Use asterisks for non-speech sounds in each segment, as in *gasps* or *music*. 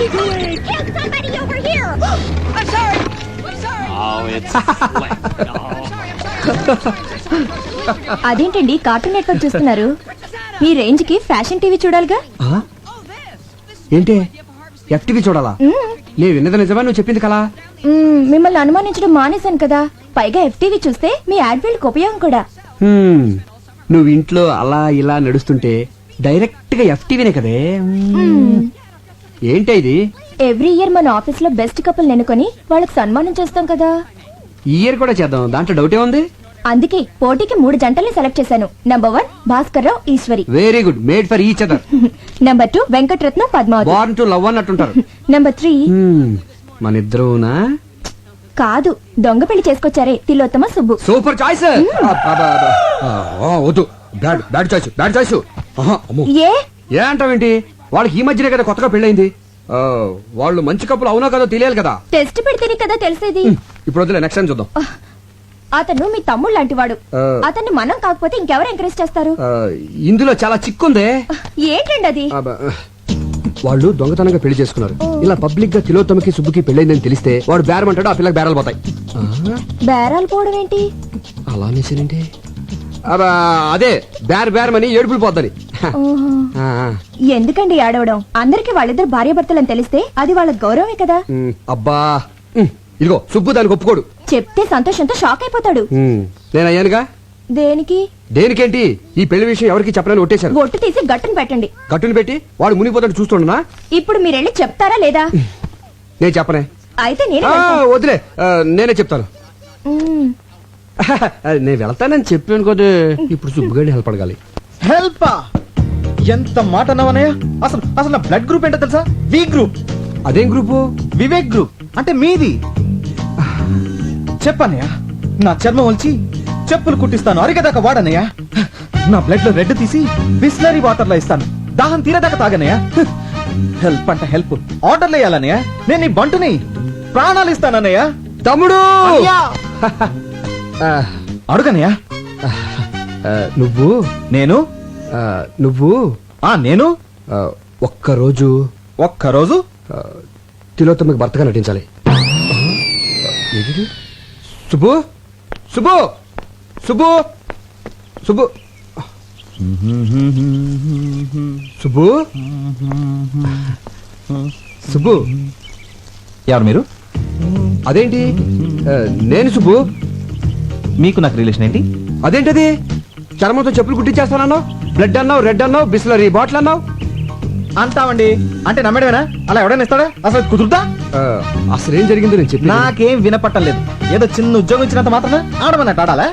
Kill somebody over here! *gasps* I'm sorry. I'm sorry. Oh, it's *laughs* flat. Oh. అదేంటండి cartoon network చూస్తున్నారు ఈ రేంజ్కి fashion TV చూడాలిగా ఆ? ఏంటి ఎఫ్టీవీ చూడాలా నేను విన్నది నిజమా నువ్వు చెప్పింది మ్మ్, మిమ్మల్ని అనుమానించడం మానేశాను కదా పైగా ఎఫ్టీవీ చూస్తే మీ యాడ్వీల్కి ఉపయోగం కూడా హ్మ్. నువ్వు ఇంట్లో అలా ఇలా నడుస్తుంటే డైరెక్ట్గా ఎఫ్టీవీనే కదే. ఏంటి ఇది? ఎవ్రీ ఇయర్ మన ఆఫీస్లో బెస్ట్ కపుల్ నెనుకొని వాళ్ళకి సన్మానం చేస్తాం కదా. ఈ ఇయర్ కూడా చేద్దాం. దాంట్లో డౌటే ఉంది అందుకే పోటీకి మూడు జంటల్ని సెలెక్ట్ చేశాను. Number one Bhaskar Rao Eshwari very good made for each other number two Venkataratnam Padmavathi born to love అన్నట్టుంటారు number three. మన ఇద్దరునా? కాదు దొంగ పెళ్ళి చేసుకొచ్చారే తిలోత్తమ సుబ్బు. సూపర్ చాయిస్ వద్దు. Bad bad choice bad choice ఏ? ఏ అంటావేంటి? వాళ్ళకి ఈ మధ్యనే కదా కొత్తగా పెళ్ళైంది వాళ్ళు మంచి కప్పులు అవునో కదా తెలియాలి కదా. టెస్ట్ పెడితేనే కదా తెలిసేది. ఇప్పుడు వదిలే నెక్స్ట్ టైం చూద్దాం. అతను మీ తమ్ముడు లాంటివాడు. అతన్ని మనం కాకపోతే ఇంకెవరు ఎంకరేజ్ చేస్తారు? ఇందులో చాలా చిక్కుందే. ఏంటండి అది? వాళ్ళు దొంగతనంగా పెళ్ళి చేసుకున్నారు. ఇలా పబ్లిక్గా తిలోత్తమకి సుబ్బుకి పెళ్ళైందని తెలిస్తే వాడు బేరం అంటాడు ఆ పిల్లకి బేరాలు పోతాయి. బేరాలు పోవడం ఏంటి? అలా అబ్బా, అదే బేర్ బేరమని ఏడుపులు పోద్దని. ఎందుకండి ఆడవడం? అందరికి వాళ్ళిద్దరు భార్యాభర్తలని తెలిస్తే అది వాళ్ళ గౌరవమే కదా. అబ్బా ఇదిగో సుబ్బు దానికి ఒప్పుకోడు. చెప్తే సంతోషంతో షాక్ అయిపోతాడు. ఉమ్, నేను అయ్యానుగా దేనికి? దేనికేంటి? ఈ పెళ్ళి విషయం ఎవరికి చెప్పనని ఒట్టేశాను బొట్టు తీసి గట్టును పెట్టండి. కట్టుని పెట్టి వాడు మునిగిపోతాడు చూస్తుండనా? ఇప్పుడు మీరెళ్ళి చెప్తారా లేదా? నేను చెప్పనే. అయితే నేను వదిలే. నేనే చెప్తాను. *laughs* నేను వెళ్తానని చెప్పాను కదా. ఇప్పుడు సుబ్బుగాడి హెల్ప్ అడగాలి. హెల్ప్? ఎంత మాట అన్నావనయ్య? అసలు అసలు నా బ్లడ్ గ్రూప్ ఏంటో తెలుసా? వి గ్రూప్ అదేం గ్రూపు వివేక్ గ్రూప్ అంటే మీది. చెప్పనయ్య నా చర్మం వచ్చి చెప్పులు కుట్టిస్తాను. అరిగేదాకా వాడనయ్య. నా బ్లడ్లో రెడ్ తీసి బిస్లరీ వాటర్లో ఇస్తాను. దాహం తీరేదాకా తాగనయ్య. హెల్ప్ అంట హెల్ప్. ఆర్డర్లు వేయాలన్నయ్య నేను నీ బంటుని ప్రాణాలు ఇస్తానన్నయ్య. తమ్ముడు! *laughs* అడుగనయ్య నువ్వు? నేను? నువ్వు? ఆ నేను? ఒక్కరోజు? ఒక్కరోజు? తిలోత్తమకి భర్తగా నటించాలి. ఏదిది? సుబ్బు? సుబ్బు? సుబ్బు? సుబ్బు? సుబ్బు? సుబ్బు? ఎవరు మీరు? అదేంటి? నేను సుబ్బు. మీకు నాకు రిలేషన్ ఏంటి? అదేంటది? చర్మంతో చెప్పులు కుట్టించేస్తానన్నావు? బ్లడ్ అన్నావు రెడ్ అన్నావు బిస్లరీ బాటిల్ అన్నావు? అంటామండి అంటే నమ్మడమేనా? అలా ఎవడైనా ఇస్తాడా? అసలు కుదురుతా? ఆ, అసలు ఏం జరిగిందో నేను చెప్పి నాకేం వినపట్టం లేదు. ఏదో చిన్న ఉద్యోగం ఇచ్చినంత మాత్రం ఆడమన్నట్టు ఆడాలా?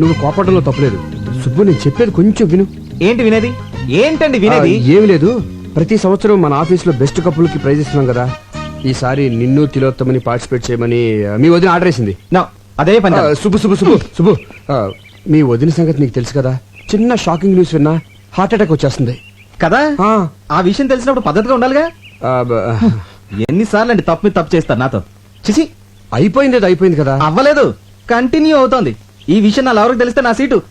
నువ్వు కోపడంలో తప్పలేదు. సుబ్బు నేను చెప్పేది కొంచెం విను. ఏంటి వినేది? ఏంటండి వినేది? ఏమీ లేదు. ప్రతి సంవత్సరం మన ఆఫీస్లో బెస్ట్ కప్పుల్కి ప్రైజ్ ఇస్తున్నాం కదా. ఈసారి నిన్ను తిలోత్తమని పార్టిసిపేట్ చేయమని మీ వదిన ఆర్డర్ వేసింది. నా, అదే పని శుభు శుభు శుభు ఆ, మీ వదిన సంగతి నీకు తెలుసు కదా? చిన్న షాకింగ్ న్యూస్ విన్నా హార్ట్ అటాక్ వచ్చేస్తుంది. కదా? ఆ, విషయం తెలిసినప్పుడు పద్ధతిగా ఉండాలిగా? ఎన్నిసార్లు అండి తప్పు మీద తప్పు చేస్తారు నాతో? చిచి అయిపోయింది అయిపోయింది కదా? అవ్వలేదు. కంటిన్యూ అవుతోంది. ఈ విషయం నా ఎవరికి తెలిస్తే నా సీటు.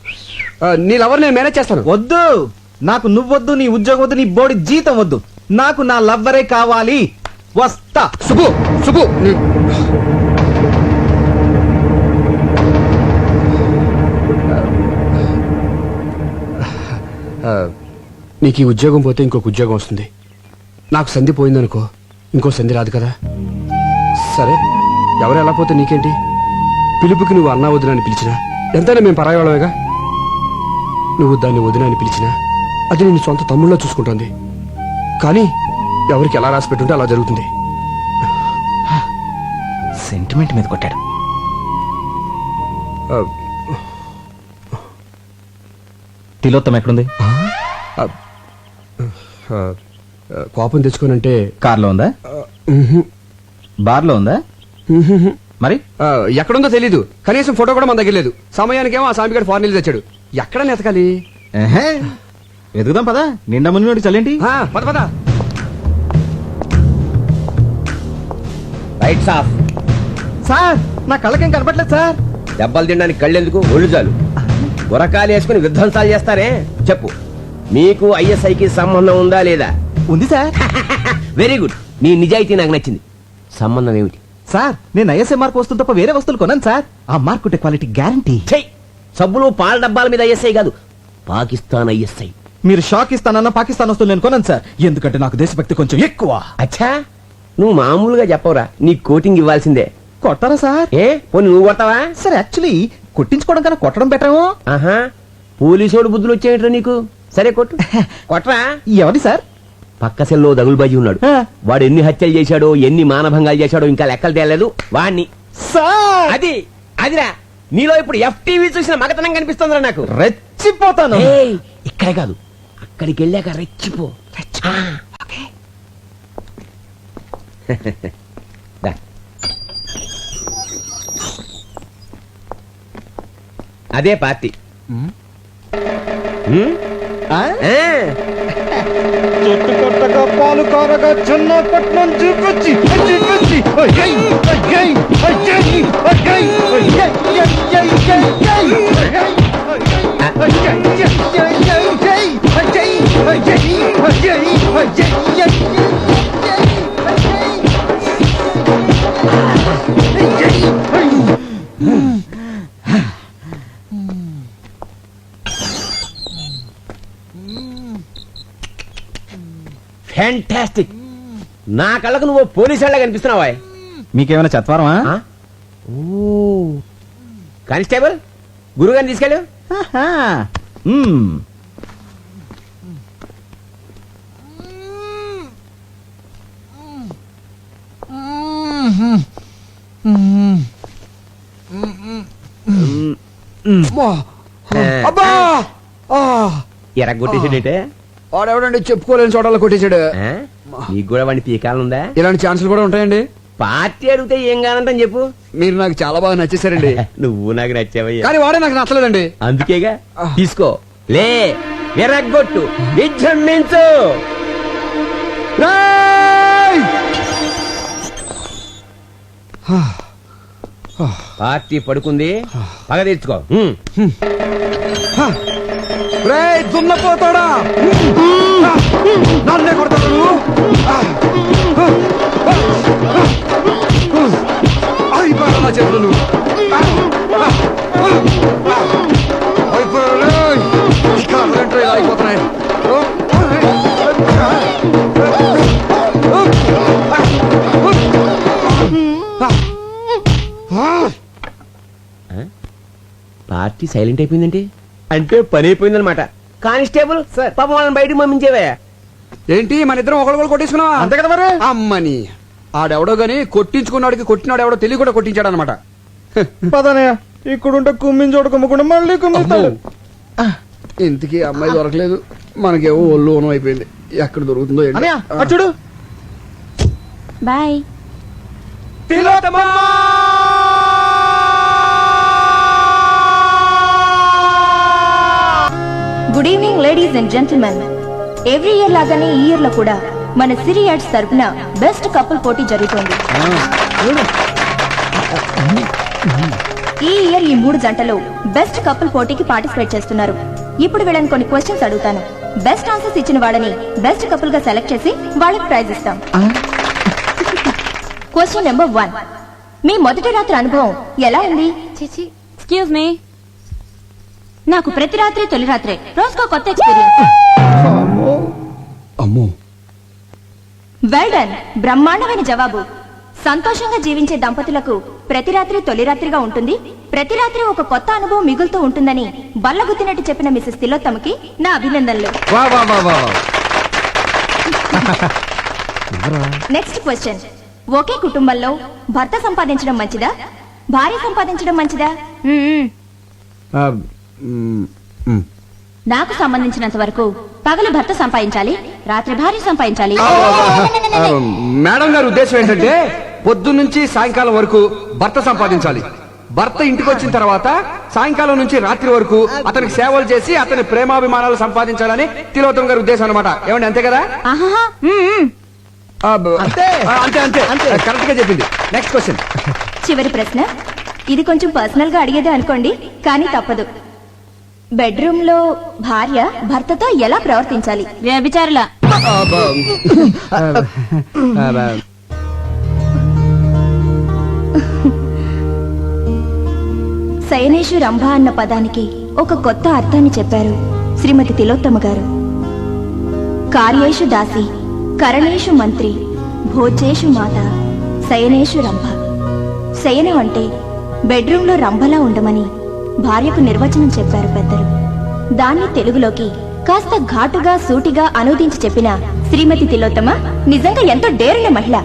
నీ లవర్ నేను మేనేజ్ చేస్తాను. వద్దు. నాకు నువ్వొద్దు నీ ఉద్యోగం వద్దు నీ బోడి జీతం వద్దు. నాకు నా లవ్వరే కావాలి. వస్తా. శుభు శుభు నీకు ఈ ఉద్యోగం పోతే ఇంకొక ఉద్యోగం వస్తుంది. నాకు సంధి పోయిందనుకో ఇంకో సంధి రాదు కదా. సరే ఎవరు ఎలా పోతే నీకేంటి? పిలుపుకి నువ్వు అన్నా వదిన అని పిలిచినా? ఎంతైనా మేము పరాయవాళ్ళమేగా నువ్వు దాన్ని వదిన అని పిలిచినా? అది నేను సొంత తమ్ముళ్ళలో చూసుకుంటుంది. కానీ ఎవరికి ఎలా రాసి పెట్టుంటే అలా జరుగుతుంది. సెంటిమెంట్ మీద కొట్టాడు. తిలోత్తం ఎక్కడుంది? కోపం తెచ్చుకోనంటే కార్లో ఉందా? బార్లో ఉందా. మరి? ఎక్కడుందో తెలీదు. కనీసం ఫోటో కూడా మన దగ్గర లేదు. సమయానికేమో ఆ సామిగాడు ఫారెన్ తెచ్చాడు. ఎక్కడ నెతకాలి ఎహే. వెతుకుదాం పదా. నిండా మునిగి చల్లేంటి? పద పద. రైట్స్ ఆఫ్ సార్ నా కళ్ళకేం కనపట్లేదు సార్? దెబ్బలు తినడానికి కళ్ళెందుకు? ఒళ్ళు చాలు. గురకాలు వేసుకుని విధ్వంసాలు చేస్తారే? చెప్పు. మీకు ఐఎస్ఐకి సంబంధం ఉందా లేదా? ఉంది సార్. వెరీ గుడ్ నీ నిజాయితీ నాకు నచ్చింది. సంబంధం ఏమిటి? సార్ నేను ఐఎస్ఐ మార్క్ వస్తువు తప్ప వేరే వస్తువులు కొన్నాను సార్. ఆ మార్క్ ఉంటే క్వాలిటీ గ్యారంటీ. చెయ్ సబ్బులు పాల డబ్బాల మీద ఐఎస్ఐ కాదు. పాకిస్తాన్ ఐఎస్ఐ. మీరు షాక్ ఇస్తానన్న పాకిస్తాన్ వస్తువులు నేను కొన్నాను సార్. ఎందుకంటే నాకు దేశభక్తి కొంచెం ఎక్కువ. అచ్చా! నువ్వు మామూలుగా చెప్పవురా? నీ కోటింగ్ ఇవ్వాల్సిందే. కొట్టారా సార్. ఏ? పోనీ నువ్వు కొడతావా? సార్ యాక్చువల్లీ కొట్టించుకోవడం కన్నా కొట్టడం బెటరేమో? ఆహా పోలీసోడు బుద్ధులు వచ్చేయట్రా నీకు? సరే కొట్టు. కొట్రా. ఎవరి సార్? పక్క సెల్లో దగులుబాజీ ఉన్నాడు. వాడు ఎన్ని హత్యలు చేశాడో ఎన్ని మానభంగాలు చేశాడో ఇంకా లెక్కలు తేలేదు. వాణ్ణి. అది అదిరా. నీలో ఇప్పుడు ఎఫ్టీవీ చూసిన మగతనం కనిపిస్తుందిరా నాకు. రెచ్చిపోతాను. ఇక్కడే కాదు. అక్కడికి వెళ్ళాక రెచ్చిపో. ఆ, *laughs* అదే పార్టీ. పాలు కారగా చిన్న పట్నం చూపించి చూపించి Hmm. ఫ్యాంటాస్టిక్ నా కళ్ళకు నువ్వు పోలీసు వాళ్ళ కనిపిస్తున్నావా? మీకేమైనా చత్వారమా? ఓ. కానిస్టేబుల్ గురుగారిని తీసుకెళ్ళు. ఆహా. వాడెవడండి చెప్పుకోలేని చోటలో కొట్టేశాడు? నీకు కూడా వాడిని పీకాలనుందా ఇలాంటి ఛాన్సులు కూడా ఉంటాయండి పార్టీ అడిగితే ఏం కానంటని చెప్పు మీరు నాకు చాలా బాగా నచ్చేసారండి నువ్వు నాకు నచ్చావయ్యా కానీ వాడే నాకు నచ్చలేదండి అందుకేగా తీసుకో లే ఎరగొట్టు విజృంభించు! పార్టీ పడుకుంది పగ తీర్చుకో రే దున్నపోతాడా? నన్నే కొడతాడు? నువ్వు అయిపోయాడు నా చేతులు నువ్వు అయిపోయాడు ఇలా అయిపోతున్నాయి. పార్టీ సైలెంట్ అయిపోయిందంటే? అంటే పని అయిపోయిందనమాట కానిస్టేబుల్ పాపం వాళ్ళని బయటకు పంపించేవే. ఏంటి మన ఇద్దరం ఒకళ్ళు కొట్టేసుకున్నావా అంతే కదా మరి? అమ్మని. ఆడెవడో గాని కొట్టించుకున్నాడికి కొట్టినాడు ఎవడో తెలియ కూడా కొట్టించాడు అనమాట పదనయ్య ఇక్కడుంటే కుమ్మిని చోట కుమ్మకుండా మళ్ళీ కుమ్మిస్తాడు ఇంతకీ అమ్మాయి దొరకలేదు. మనకేవో ఒళ్ళు ఓనం అయిపోయింది. ఎక్కడ దొరుకుతుందో ఏంటో. అనయ్య అటు చూడు. Bye. Good evening ladies and gentlemen every year లాగానే ఈ ఇయర్లో కూడా మన సిరి యాడ్స్ తరపున బెస్ట్ కపుల్ పోటీ జరుగుతోంది. ఈ ఇయర్ ఈ మూడు జంటలు బెస్ట్ కపుల్ పోటీకి పార్టిసిపేట్ చేస్తున్నారు. ఇప్పుడు వీళ్ళని కొన్ని క్వశ్చన్స్ అడుగుతాను. బెస్ట్ ఆన్సర్స్ ఇచ్చిన వాళ్ళని బెస్ట్ కపుల్గా సెలెక్ట్ చేసి వాళ్ళకి ప్రైజ్ ఇస్తాం. క్వశ్చన్ నెంబర్ వన్ మీ మొదటి రాత్రి అనుభవం ఎలా ఉంది? చిచి ఎక్స్క్యూజ్ మీ నాకు ప్రతి రాత్రి తొలి రాత్రే. రోజుకో కొత్త ఎక్స్పీరియన్స్ అమ్మో. వెల్ డన్ బ్రహ్మాండమైన జవాబు. సంతోషంగా జీవించే దంపతులకు ప్రతి రాత్రి తొలి రాత్రిగా ఉంటుంది. ప్రతి రాత్రి ఒక కొత్త అనుభవం మిగులుతూ ఉంటుందని బల్లగుద్దినట్టు చెప్పిన మిసెస్ తిలోత్తమకి నా అభినందనలు. వా వా వా వా వా. నెక్స్ట్ క్వశ్చన్ ఒకే కుటుంబంలో భర్త సంపాదించడం మంచిదా? భార్య సంపాదించడం మంచిదా. నాకు సంబంధించినంత వరకు పగలు భర్త సంపాదించాలి రాత్రి భార్య సంపాదించాలి. మేడం గారి ఉద్దేశం ఏంటంటే పొద్దున్న నుంచి సాయంకాలం వరకు భర్త సంపాదించాలి. భర్త ఇంటికి వచ్చిన తర్వాత సాయంకాలం నుంచి రాత్రి వరకు అతనికి సేవలు చేసి అతని ప్రేమాభిమానాలు సంపాదించాలని తిలోత్తం గారి ఉద్దేశం అనమాట ఏమండి అంతే కదా? అంతే. అంతే అంతే. కరెక్ట్గా చెప్పింది. నెక్స్ట్ క్వశ్చన్ చివరి ప్రశ్న. ఇది కొంచెం పర్సనల్గా అడిగేదే అనుకోండి కానీ తప్పదు. బెడ్రూమ్లో భార్య భర్తతో ఎలా ప్రవర్తించాలి? వ్యభిచారుల. శయనేషు రంభ అన్న పదానికి ఒక కొత్త అర్థాన్ని చెప్పారు శ్రీమతి తిలోత్తమ గారు. కార్యేషు దాసి కరణేషు మంత్రి భోజేషు మాత శయనేషు రంభ. శయనం అంటే బెడ్రూంలో రంభలా ఉండమని భార్యకు నిర్వచనం చెప్పారు పెద్దలు. దాన్ని తెలుగులోకి కాస్త ఘాటుగా సూటిగా అనువదించి చెప్పిన శ్రీమతి తిలోత్తమ నిజంగా ఎంతో డేరిన మహిళ.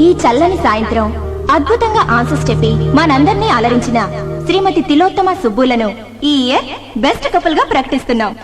ఈ చల్లని సాయంత్రం అద్భుతంగా ఆన్సర్స్ చెప్పి మనందర్నీ అలరించిన శ్రీమతి తిలోత్తమ సుబ్బులను ఈ ఇయర్ బెస్ట్ కపుల్గా ప్రకటిస్తున్నాం.